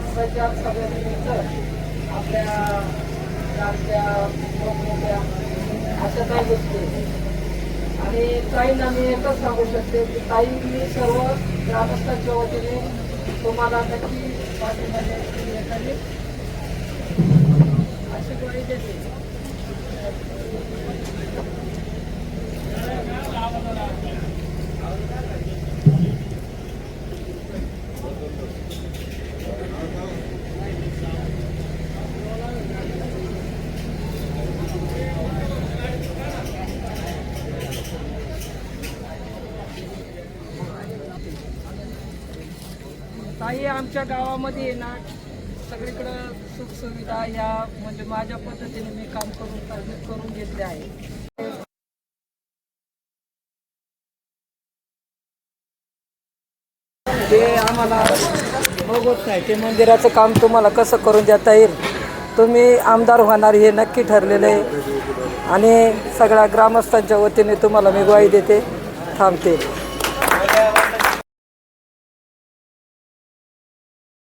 प्रचार सभेनिमित्त आपल्या गावच्या मोठमोठ्या अशा काही गोष्टी आणि ताईंना मी एकच सांगू शकते की ताई मी सर्व ग्रामस्थांच्या वतीने तुम्हाला नक्की पाठिंबा द्यायची अशी गोळी देते ताई आमच्या गावामध्ये ना सगळीकडं सुखसुविधा ह्या म्हणजे माझ्या पद्धतीने मी काम करून करून घेतले आहे. ते आम्हाला बघत नाही. ते मंदिराचं काम तुम्हाला कसं करून देता येईल? तुम्ही आमदार होणार हे नक्की ठरलेलं आहे. आणि सगळ्या ग्रामस्थांच्या वतीने तुम्हाला मी ग्वाही देते थांबते.